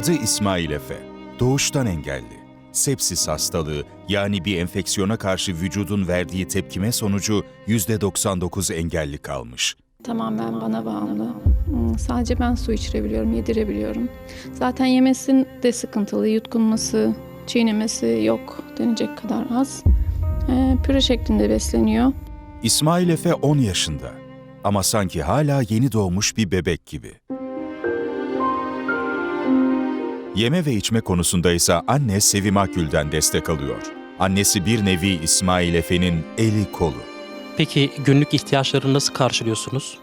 Adı İsmail Efe. Doğuştan engelli. Sepsis hastalığı yani bir enfeksiyona karşı vücudun verdiği tepkime sonucu %99 engelli kalmış. Tamamen bana bağımlı. Hmm, Sadece ben su içirebiliyorum, yedirebiliyorum. Zaten yemesi de sıkıntılı. Yutkunması, çiğnemesi yok denecek kadar az. Ee, püre şeklinde besleniyor. İsmail Efe 10 yaşında ama sanki hala yeni doğmuş bir bebek gibi. Yeme ve içme konusunda ise anne Sevim Akgül'den destek alıyor. Annesi bir nevi İsmail Efe'nin eli kolu. Peki günlük ihtiyaçlarını nasıl karşılıyorsunuz?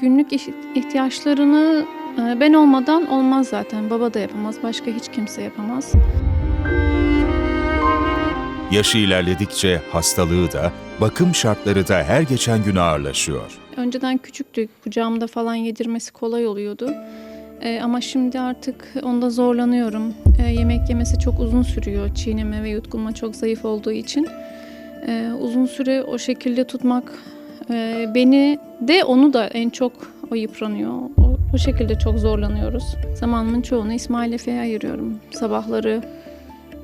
Günlük ihtiyaçlarını e, ben olmadan olmaz zaten. Baba da yapamaz, başka hiç kimse yapamaz. Yaşı ilerledikçe hastalığı da, bakım şartları da her geçen gün ağırlaşıyor. Önceden küçüktü, kucağımda falan yedirmesi kolay oluyordu. Ee, ama şimdi artık onda zorlanıyorum. Ee, yemek yemesi çok uzun sürüyor. Çiğneme ve yutkunma çok zayıf olduğu için. Ee, uzun süre o şekilde tutmak e, beni de onu da en çok o yıpranıyor. O, o şekilde çok zorlanıyoruz. Zamanımın çoğunu İsmail Efe'ye ayırıyorum. Sabahları.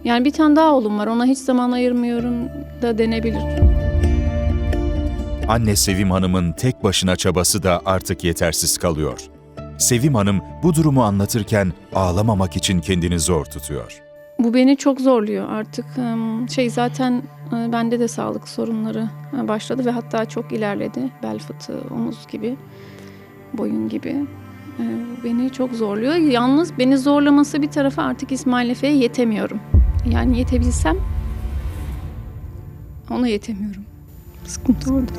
Yani bir tane daha oğlum var. Ona hiç zaman ayırmıyorum da denebilir. Anne Sevim Hanım'ın tek başına çabası da artık yetersiz kalıyor. Sevim Hanım bu durumu anlatırken ağlamamak için kendini zor tutuyor. Bu beni çok zorluyor artık. Şey zaten bende de sağlık sorunları başladı ve hatta çok ilerledi. Bel fıtığı, omuz gibi, boyun gibi. Bu Beni çok zorluyor. Yalnız beni zorlaması bir tarafa artık İsmail Efe'ye yetemiyorum. Yani yetebilsem ona yetemiyorum. Sıkıntı orada.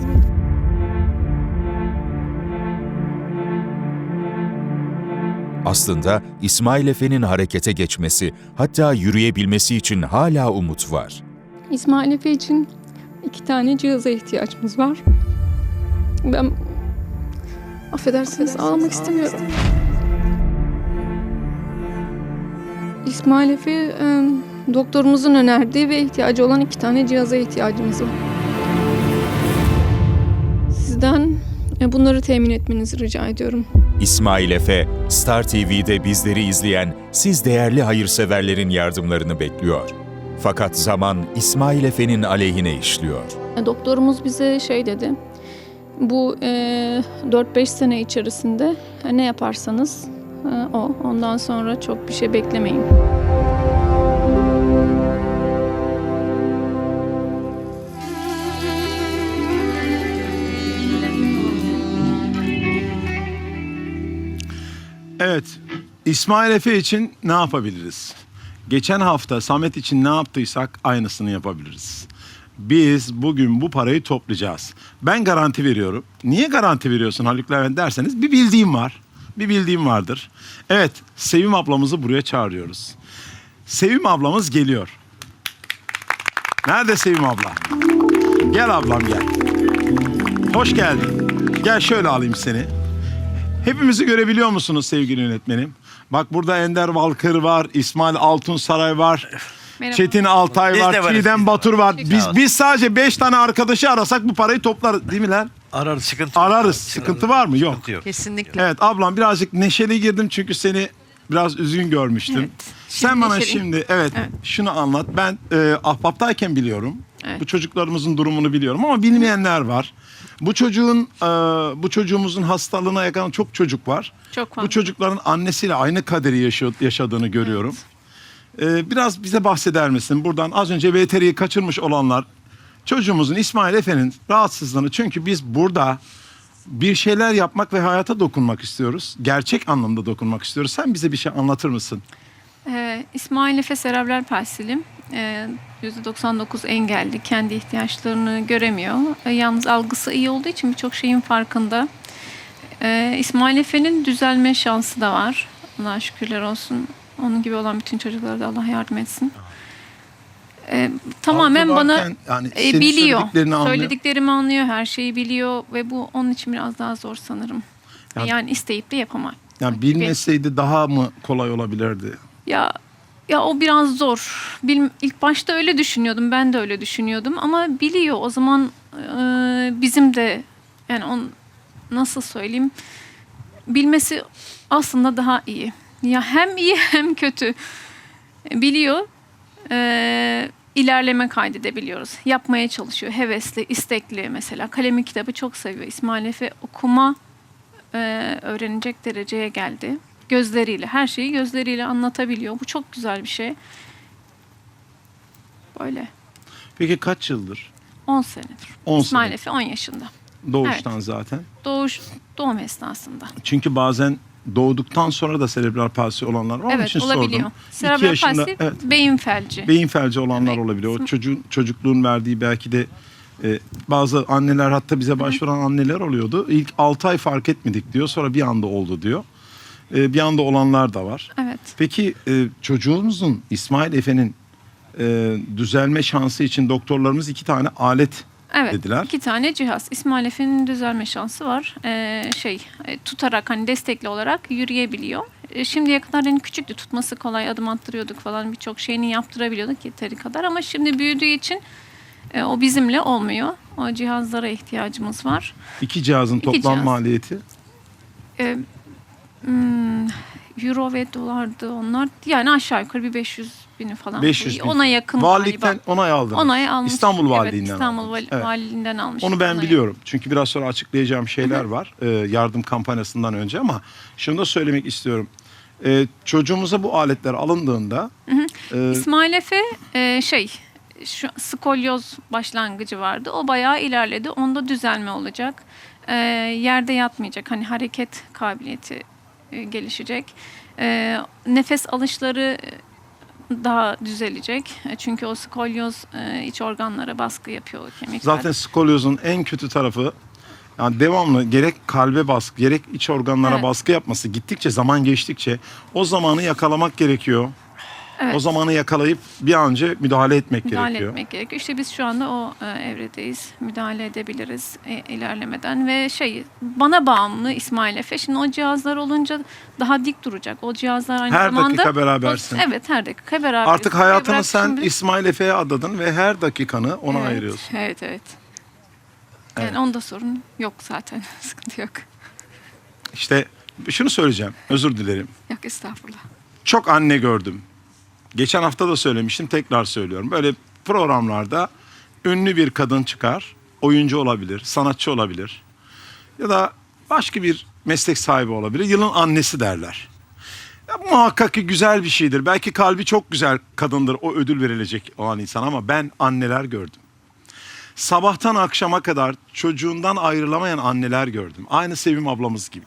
Aslında İsmail Efe'nin harekete geçmesi, hatta yürüyebilmesi için hala umut var. İsmail Efe için iki tane cihaza ihtiyacımız var. Ben affedersiniz ağlamak istemiyorum. İsmail Efe doktorumuzun önerdiği ve ihtiyacı olan iki tane cihaza ihtiyacımız var. Bunları temin etmenizi rica ediyorum. İsmail Efe, Star TV'de bizleri izleyen siz değerli hayırseverlerin yardımlarını bekliyor. Fakat zaman İsmail Efe'nin aleyhine işliyor. E, Doktorumuz bize şey dedi. Bu e, 4-5 sene içerisinde ne yaparsanız e, o. Ondan sonra çok bir şey beklemeyin. Evet. İsmail Efe için ne yapabiliriz? Geçen hafta Samet için ne yaptıysak aynısını yapabiliriz. Biz bugün bu parayı toplayacağız. Ben garanti veriyorum. Niye garanti veriyorsun Haluk Levent derseniz bir bildiğim var. Bir bildiğim vardır. Evet, Sevim ablamızı buraya çağırıyoruz. Sevim ablamız geliyor. Nerede Sevim abla? Gel ablam gel. Hoş geldin. Gel şöyle alayım seni. Hepimizi görebiliyor musunuz sevgili yönetmenim? Bak burada Ender Valkır var, İsmail Altunsaray var. Merhaba. Çetin Altay Biz var, varız, Çiğdem de Batur var. Biz biz sadece beş tane arkadaşı arasak bu parayı toplar değil mi lan? Ararız sıkıntı Ararız. Sıkıntı var mı? Yok. Sıkıntı yok. Kesinlikle. Evet ablam birazcık neşeli girdim çünkü seni biraz üzgün görmüştüm. Evet. Sen Şimdi bana neşeliyim. şimdi evet, Evet. şunu anlat. Ben e, ahbaptayken biliyorum. Evet. Bu çocuklarımızın durumunu biliyorum ama bilmeyenler var. Bu çocuğun e, bu çocuğumuzun hastalığına yakalan çok çocuk var. Çok fazla. Bu çocukların annesiyle aynı kaderi yaşıyor, yaşadığını görüyorum. E, biraz bize bahseder misin? Buradan az önce VTR'yi kaçırmış olanlar çocuğumuzun İsmail Efe'nin rahatsızlığını çünkü biz burada bir şeyler yapmak ve hayata dokunmak istiyoruz. Gerçek anlamda dokunmak istiyoruz. Sen bize bir şey anlatır mısın? Ee, İsmail Efe serebral palsilim. Ee, %99 engelli. Kendi ihtiyaçlarını göremiyor. Ee, yalnız algısı iyi olduğu için birçok şeyin farkında. Ee, İsmail Efe'nin düzelme şansı da var. Allah'a şükürler olsun. Onun gibi olan bütün çocuklara da Allah yardım etsin. Ee, tamamen bana yani e, biliyor. anlıyor. Söylediklerimi anlıyor. Her şeyi biliyor. Ve bu onun için biraz daha zor sanırım. Yani- Yani isteyip de yapamam. Yani gibi. bilmeseydi daha mı kolay olabilirdi? Ya ya o biraz zor. Bil, ilk başta öyle düşünüyordum. Ben de öyle düşünüyordum ama biliyor. O zaman e, bizim de yani on nasıl söyleyeyim bilmesi aslında daha iyi. Ya hem iyi hem kötü. Biliyor. Ee, ilerleme kaydedebiliyoruz. Yapmaya çalışıyor. Hevesli, istekli mesela. Kalemi kitabı çok seviyor. İsmail Efe okuma e, öğrenecek dereceye geldi. Gözleriyle, her şeyi gözleriyle anlatabiliyor. Bu çok güzel bir şey. Böyle. Peki kaç yıldır? 10 senedir. 10 İsmail. Efe 10 yaşında. Doğuştan zaten. Doğuş, doğum esnasında. Çünkü bazen doğduktan sonra da serebral palsi olanlar var. Onun evet için olabiliyor. sordum. Serebral yaşında, palsi evet. beyin felci. beyin felci olanlar Evet. olabiliyor. O çocuğun çocukluğun verdiği belki de e, bazı anneler hatta bize başvuran anneler oluyordu. İlk 6 ay fark etmedik diyor. Sonra bir anda oldu diyor. E, bir anda olanlar da var. Evet. Peki e, çocuğumuzun İsmail Efe'nin e, düzelme şansı için doktorlarımız iki tane alet Evet. dediler. iki tane cihaz. İsmail Efe'nin düzelme şansı var. Ee, şey e, tutarak hani destekli olarak yürüyebiliyor. E, şimdiye kadar hani küçüktü tutması kolay adım attırıyorduk falan birçok şeyini yaptırabiliyorduk yeteri kadar ama şimdi büyüdüğü için e, o bizimle olmuyor. O cihazlara ihtiyacımız var. İki cihazın İki toplam cihaz. maliyeti E, hmm, Euro ve dolardı onlar. Yani aşağı yukarı bir 500 bini falan. 500 bin. Ona yakın Valilikten galiba. onay aldınız. Onay almış. İstanbul Evet, Valiliğinden İstanbul aldınız. Vali- Evet. Valiliğinden almış. Onu ben onayı. biliyorum. Çünkü biraz sonra açıklayacağım şeyler var. e, yardım kampanyasından önce ama şunu da söylemek istiyorum. E, çocuğumuza bu aletler alındığında e, İsmail Efe e, şey şu skolyoz başlangıcı vardı. O bayağı ilerledi. Onda düzelme olacak. E, yerde yatmayacak. Hani hareket kabiliyeti gelişecek. E, nefes alışları e, daha düzelecek. E, Çünkü o skolyoz e, iç organlara baskı yapıyor kemikler. zaten skolyozun en kötü tarafı yani devamlı gerek kalbe baskı gerek iç organlara Evet. baskı yapması gittikçe zaman geçtikçe o zamanı yakalamak gerekiyor. Evet. O zamanı yakalayıp bir an önce müdahale etmek müdahale gerekiyor. etmek gerekiyor. İşte biz şu anda o e, evredeyiz. Müdahale edebiliriz e, ilerlemeden ve şey bana bağımlı İsmail Efe. Şimdi o cihazlar olunca daha dik duracak. O cihazlar aynı Her zamanda dakika berabersin. O- evet her dakika beraber. Artık hayatını sen şimdi- İsmail Efe'ye adadın ve her dakikanı ona evet, ayırıyorsun. Evet evet. Yani Evet. onda sorun yok zaten. Sıkıntı yok. İşte şunu söyleyeceğim. Özür dilerim. Yok estağfurullah. Çok anne gördüm. Geçen hafta da söylemiştim, tekrar söylüyorum. Böyle programlarda ünlü bir kadın çıkar, oyuncu olabilir, sanatçı olabilir ya da başka bir meslek sahibi olabilir. Yılın annesi derler. Ya muhakkak ki güzel bir şeydir. Belki kalbi çok güzel kadındır. O ödül verilecek o an insan ama ben anneler gördüm. Sabahtan akşama kadar çocuğundan ayrılamayan anneler gördüm. Aynı Sevim ablamız gibi.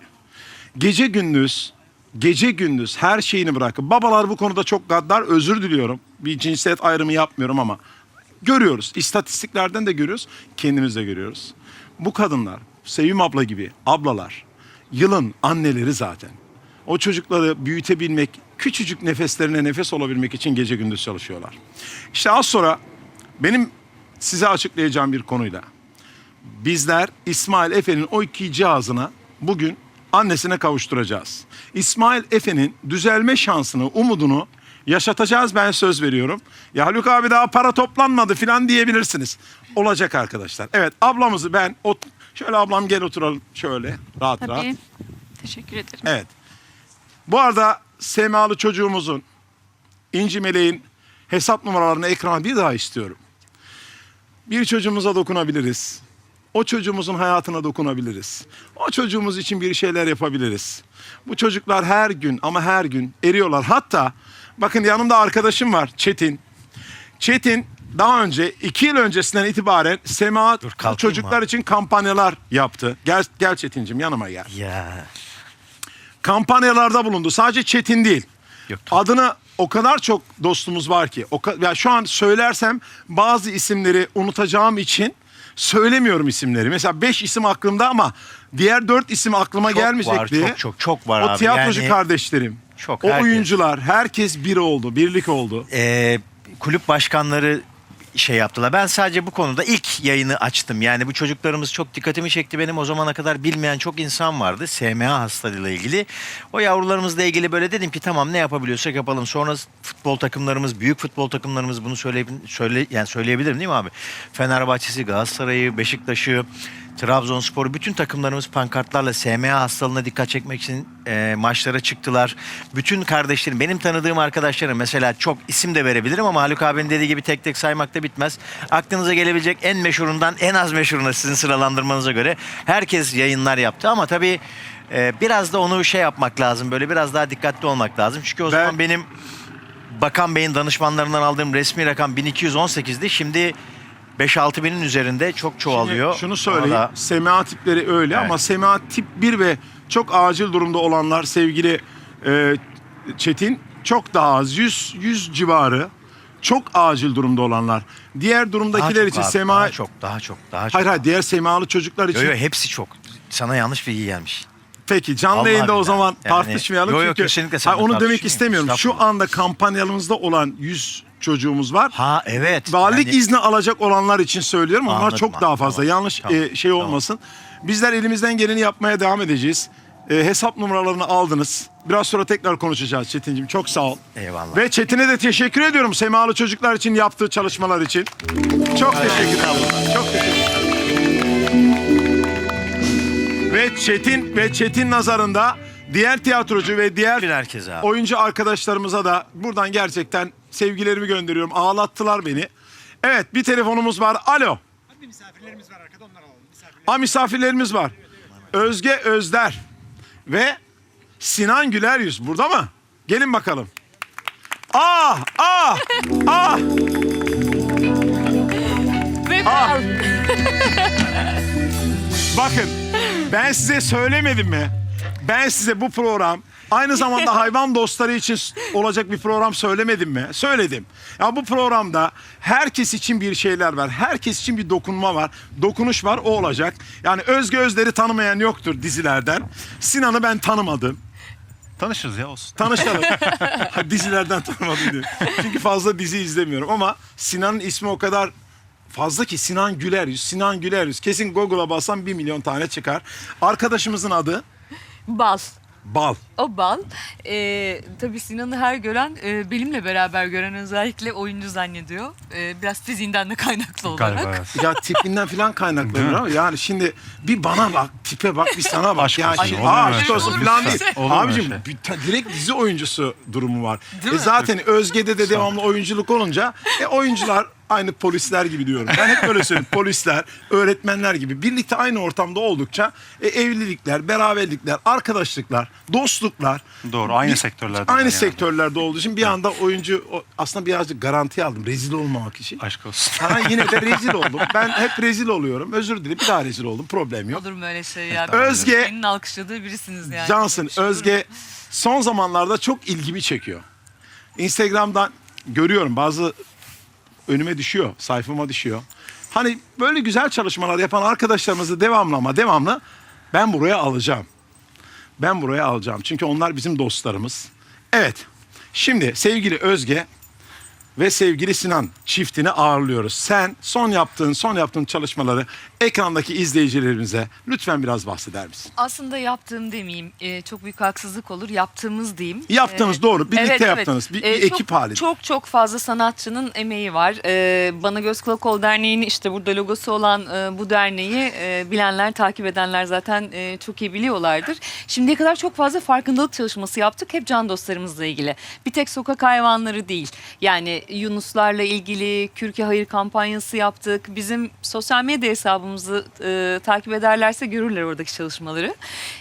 Gece gündüz, gece gündüz her şeyini bırakıp babalar bu konuda çok gaddar özür diliyorum. Bir cinsiyet ayrımı yapmıyorum ama görüyoruz. İstatistiklerden de görüyoruz, kendimiz de görüyoruz. Bu kadınlar, Sevim abla gibi ablalar yılın anneleri zaten. O çocukları büyütebilmek, küçücük nefeslerine nefes olabilmek için gece gündüz çalışıyorlar. İşte az sonra benim size açıklayacağım bir konuyla bizler İsmail Efe'nin o iki cihazına bugün annesine kavuşturacağız. İsmail Efe'nin düzelme şansını, umudunu yaşatacağız ben söz veriyorum. Ya Haluk abi daha para toplanmadı falan diyebilirsiniz. Olacak arkadaşlar. Evet ablamızı ben ot şöyle ablam gel oturalım şöyle rahat rahat. Tabii. Teşekkür ederim. Evet. Bu arada Semalı çocuğumuzun İnci Meleğin hesap numaralarını ekrana bir daha istiyorum. Bir çocuğumuza dokunabiliriz. O çocuğumuzun hayatına dokunabiliriz. O çocuğumuz için bir şeyler yapabiliriz. Bu çocuklar her gün ama her gün eriyorlar. Hatta bakın yanımda arkadaşım var Çetin. Çetin daha önce iki yıl öncesinden itibaren Sema Dur, kalkayım çocuklar mı? için kampanyalar yaptı. Gel, gel Çetin'cim yanıma gel Ya. kampanyalarda bulundu. Sadece Çetin değil. Yok. Adını o kadar çok dostumuz var ki. O ya şu an söylersem bazı isimleri unutacağım için söylemiyorum isimleri. Mesela beş isim aklımda ama diğer dört isim aklıma Çok gelmeyecek var, diye. çok çok çok var o abi. tiyatrocu Yani, kardeşlerim. Çok, o herkes. oyuncular herkes bir oldu, birlik oldu. e, kulüp başkanları şey yaptılar. Ben sadece bu konuda ilk yayını açtım. Yani bu çocuklarımız çok dikkatimi çekti. Benim o zamana kadar bilmeyen çok insan vardı. SMA hastalığıyla ilgili. O yavrularımızla ilgili böyle dedim ki tamam ne yapabiliyorsak yapalım. Sonra futbol takımlarımız, büyük futbol takımlarımız bunu söyle, söyle yani söyleyebilirim değil mi abi? Fenerbahçe'si, Galatasaray'ı, Beşiktaş'ı, Trabzonspor bütün takımlarımız pankartlarla SMA hastalığına dikkat çekmek için e, maçlara çıktılar. Bütün kardeşlerim, benim tanıdığım arkadaşlarım mesela çok isim de verebilirim ama Haluk abinin dediği gibi tek tek saymak da bitmez. Aklınıza gelebilecek en meşhurundan en az meşhuruna sizin sıralandırmanıza göre herkes yayınlar yaptı ama tabii e, biraz da onu şey yapmak lazım. Böyle biraz daha dikkatli olmak lazım. Çünkü o Ben- zaman benim Bakan Bey'in danışmanlarından aldığım resmi rakam 1218'di. Şimdi 5-6 binin üzerinde çok çoğalıyor. Şimdi şunu söyleyeyim. da- SMA tipleri öyle Evet. ama SMA tip 1 ve çok acil durumda olanlar sevgili e, Çetin çok daha az 100 100 civarı çok acil durumda olanlar. Diğer Daha durumdakiler çok için abi, SMA daha çok daha çok daha çok. Hayır hayır diğer SMA'lı çocuklar için Yo, yo, hepsi çok. Sana yanlış bilgi gelmiş. Peki canlı Vallahi yayında o billahi. zaman Yani- tartışmayalım Yo, yo, çünkü kesinlikle Hayır, seninle onu demek tartışmıyorum. istemiyorum. Şu Estağfurullah. anda kampanyamızda olan 100 çocuğumuz var. Ha evet. Valilik Yani- izni alacak olanlar için söylüyorum. Onlar Anladım, çok daha fazla. tamam, Yanlış tamam, e, şey tamam. olmasın. Bizler elimizden geleni yapmaya devam edeceğiz. E, hesap numaralarını aldınız. Biraz sonra tekrar konuşacağız Çetin'cim. Çok sağ ol. Eyvallah. Ve Çetin'e de teşekkür ediyorum Semalı çocuklar için yaptığı çalışmalar için. Çok teşekkürler. Çok teşekkür Ve Çetin ve Çetin nazarında diğer tiyatrocu ve diğer herkese oyuncu arkadaşlarımıza da buradan gerçekten sevgilerimi gönderiyorum. Ağlattılar beni. Evet bir telefonumuz var. Alo. Bir misafirlerimiz var arkada onları alalım. Misafirler. Ha misafirlerimiz var. Özge Özder ve Sinan Güler Yüz burada mı? Gelin bakalım. Ah ah ah. Ve Ah. Bakın ben size söylemedim mi? Ben size bu program aynı zamanda hayvan dostları için olacak bir program söylemedim mi? Söyledim. Ya bu programda herkes için bir şeyler var. Herkes için bir dokunma var. Dokunuş var o olacak. Yani Özge Özler'i tanımayan yoktur dizilerden. Sinan'ı ben tanımadım. Tanışırız ya olsun. Tanışalım. Ha, Dizilerden tanımadım diyor. Çünkü fazla dizi izlemiyorum ama Sinan'ın ismi o kadar fazla ki Sinan Güler Yüz. Sinan Güler Yüz. Kesin Google'a bassam bir milyon tane çıkar. Arkadaşımızın adı Bal. Bal. O bal. Ee, tabii Sinan'ı her gören, e, benimle beraber gören özellikle oyuncu zannediyor. Ee, biraz fiziğinden de kaynaklı olarak. Galiba evet. Ya tipinden falan kaynaklanıyor ama yani şimdi bir bana bak, tipe bak, bir sana bak. Aşk ya olsun, şimdi, olur mu aa, öyle aşk şey? olsun falan değil. şey? Olur mu Abicim öyle bir ta- direkt dizi oyuncusu durumu var. Değil E mi? zaten Özge'de de devamlı oyunculuk olunca e, oyuncular aynı polisler gibi diyorum. Ben hep böyle söylüyorum. Polisler, öğretmenler gibi birlikte aynı ortamda oldukça e, evlilikler, beraberlikler, arkadaşlıklar, dostluklar. Doğru, aynı Bir- sektörlerde Aynı yani. sektörlerde olduğu için bir anda oyuncu o- aslında birazcık garanti aldım rezil olmamak için. Aşk olsun. Ha, yine de rezil oldum. Ben hep rezil oluyorum. Özür dilerim. Bir daha rezil oldum. Problem yok. Olur mu öyle şey ya? Özge- Senin alkışladığı birisiniz yani. Cansın? Özge son zamanlarda çok ilgimi çekiyor. Instagram'dan görüyorum bazı önüme düşüyor, sayfama düşüyor. Hani böyle güzel çalışmalar yapan arkadaşlarımızı devamlı ama devamlı ben buraya alacağım. Ben buraya alacağım. Çünkü onlar bizim dostlarımız. Evet. Şimdi sevgili Özge ve sevgili Sinan çiftini ağırlıyoruz. Sen son yaptığın, son yaptığın çalışmaları ekrandaki izleyicilerimize lütfen biraz bahseder misin? Aslında yaptığım demeyeyim. e, çok büyük haksızlık olur. Yaptığımız diyeyim. Yaptığınız, E, doğru. Birlikte yaptınız. Bir- bir çok, ekip halinde. Çok çok fazla sanatçının emeği var. E, Bana Göz Kulak Ol Derneği'nin işte burada logosu olan e, bu derneği e, bilenler, takip edenler zaten e, çok iyi biliyorlardır. Şimdiye kadar çok fazla farkındalık çalışması yaptık. Hep can dostlarımızla ilgili. Bir tek sokak hayvanları değil. Yani Yunuslarla ilgili Kürke Hayır kampanyası yaptık. Bizim sosyal medya hesabımızı e, takip ederlerse görürler oradaki çalışmaları.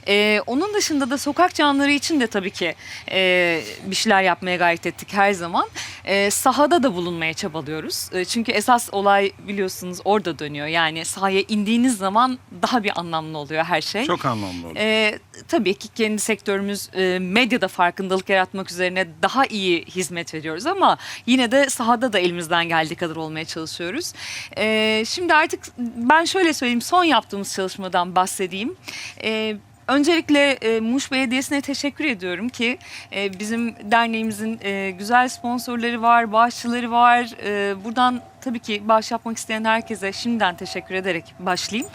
E, onun dışında da sokak canlıları için de tabii ki e, bir şeyler yapmaya gayret ettik her zaman. E, sahada da bulunmaya çabalıyoruz. E, çünkü esas olay biliyorsunuz orada dönüyor. Yani sahaya indiğiniz zaman daha bir anlamlı oluyor her şey. Çok anlamlı oldu. Ee, tabii ki kendi sektörümüz e, medyada farkındalık yaratmak üzerine daha iyi hizmet veriyoruz ama yine de sahada da elimizden geldiği kadar olmaya çalışıyoruz. Ee, şimdi artık ben şöyle söyleyeyim son yaptığımız çalışmadan bahsedeyim. Ee, Öncelikle e, Muş Belediyesi'ne teşekkür ediyorum ki e, bizim derneğimizin e, güzel sponsorları var, bağışçıları var. E, buradan tabii ki bağış yapmak isteyen herkese şimdiden teşekkür ederek başlayayım.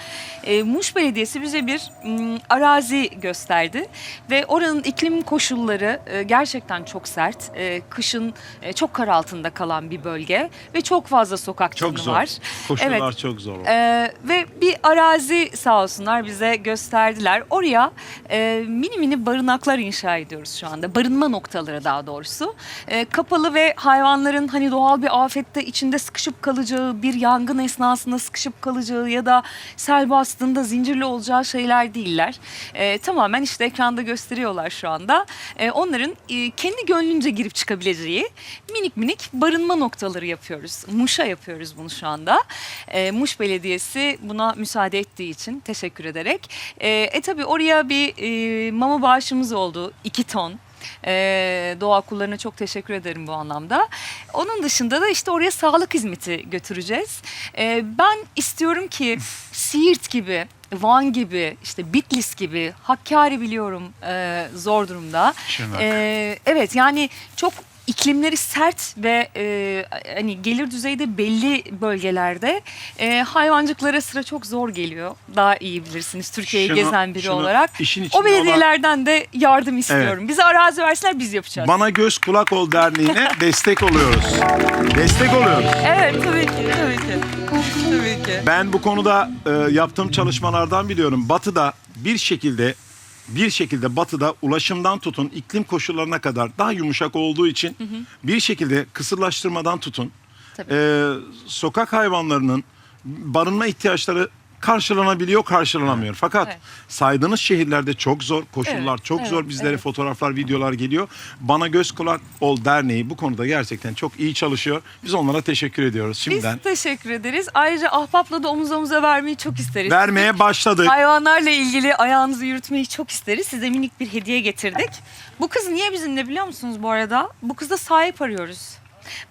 E, Muş Belediyesi bize bir m, arazi gösterdi ve oranın iklim koşulları e, gerçekten çok sert. E, kışın e, çok kar altında kalan bir bölge ve çok fazla sokak Çok zor. var. Koşullar Evet. çok zor. Ee, ve bir arazi sağ olsunlar bize gösterdiler. Oraya e, mini mini barınaklar inşa ediyoruz şu anda. Barınma noktaları daha doğrusu. E, kapalı ve hayvanların hani doğal bir afette içinde sıkışıp kalacağı, bir yangın esnasında sıkışıp kalacağı ya da sel bastığında zincirli olacağı şeyler değiller. E, tamamen işte ekranda gösteriyorlar şu anda. E, onların e, kendi gönlünce girip çıkabileceği minik minik barınma noktaları yapıyoruz. Muş'a yapıyoruz bunu şu anda. E, Muş Belediyesi buna müsaade ettiği için teşekkür ederek. E, e tabii oraya bir e, mama bağışımız oldu. 2 ton. Ee, doğa kullarına çok teşekkür ederim bu anlamda. Onun dışında da işte oraya sağlık hizmeti götüreceğiz. Ee, ben istiyorum ki Siirt gibi, Van gibi, işte Bitlis gibi, Hakkari biliyorum e, zor durumda. Şırnak. Ee, evet yani çok iklimleri sert ve e, hani gelir düzeyi de belli bölgelerde e, hayvancıklara sıra çok zor geliyor. Daha iyi bilirsiniz Türkiye'yi Şunu- gezen biri şunu olarak. işin içinde O belediyelerden de yardım istiyorum. Bize arazi versinler biz yapacağız. Bana Göz Kulak Ol Derneği'ne destek oluyoruz. Destek oluyoruz. evet tabii ki tabii ki. Tabii ki. Ben bu konuda e, yaptığım çalışmalardan biliyorum. Batı'da bir şekilde bir şekilde batıda ulaşımdan tutun iklim koşullarına kadar daha yumuşak olduğu için bir şekilde kısırlaştırmadan tutun Tabii. e, sokak hayvanlarının barınma ihtiyaçları karşılanabiliyor karşılanamıyor. Fakat Evet. saydığınız şehirlerde çok zor koşullar Evet, çok evet, zor bizlere evet. fotoğraflar videolar geliyor. Bana Göz Kulak Ol Derneği bu konuda gerçekten çok iyi çalışıyor. Biz onlara teşekkür ediyoruz şimdiden. Biz teşekkür ederiz. Ayrıca Ahbap'la da omuz omuza vermeyi çok isteriz. Vermeye başladık. Hayvanlarla ilgili ayağınızı yürütmeyi çok isteriz. Size minik bir hediye getirdik. Bu kız niye bizimle biliyor musunuz bu arada? Bu kızda sahip arıyoruz.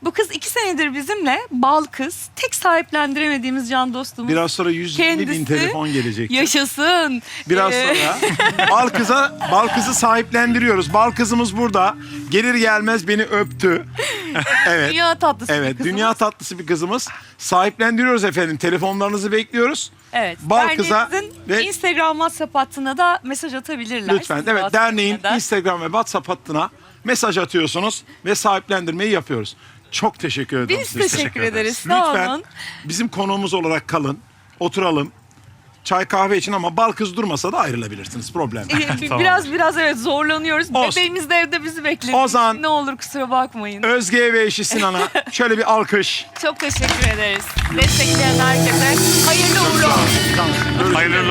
Bu kız iki senedir bizimle bal kız. Tek sahiplendiremediğimiz can dostumuz. Biraz sonra 120 bin Kendisi telefon gelecek. Yaşasın. Biraz Ee, sonra bal kıza bal kızı sahiplendiriyoruz. Bal kızımız burada. Gelir gelmez beni öptü. evet. Dünya tatlısı bir Evet, kızımız. dünya tatlısı bir kızımız. Sahiplendiriyoruz efendim. Telefonlarınızı bekliyoruz. Evet. Bal kıza derneğimizin ve- Instagram WhatsApp hattına da mesaj atabilirler. Lütfen. Evet, derneğin. Instagram ve WhatsApp hattına mesaj atıyorsunuz ve sahiplendirmeyi yapıyoruz. Çok teşekkür ederim. Biz size. teşekkür ederiz. Sağ Lütfen olun. bizim konuğumuz olarak kalın. Oturalım. Çay kahve için ama bal kız durmasa da ayrılabilirsiniz. Problem. Ee, biraz biraz evet zorlanıyoruz. Olsun. Bebeğimiz de evde bizi bekliyor. Ozan. Ne olur kusura bakmayın. Özge ve eşi Sinan'a şöyle bir alkış. Çok teşekkür ederiz. Destekleyen herkese hayırlı uğurlu olsun. Hayırlı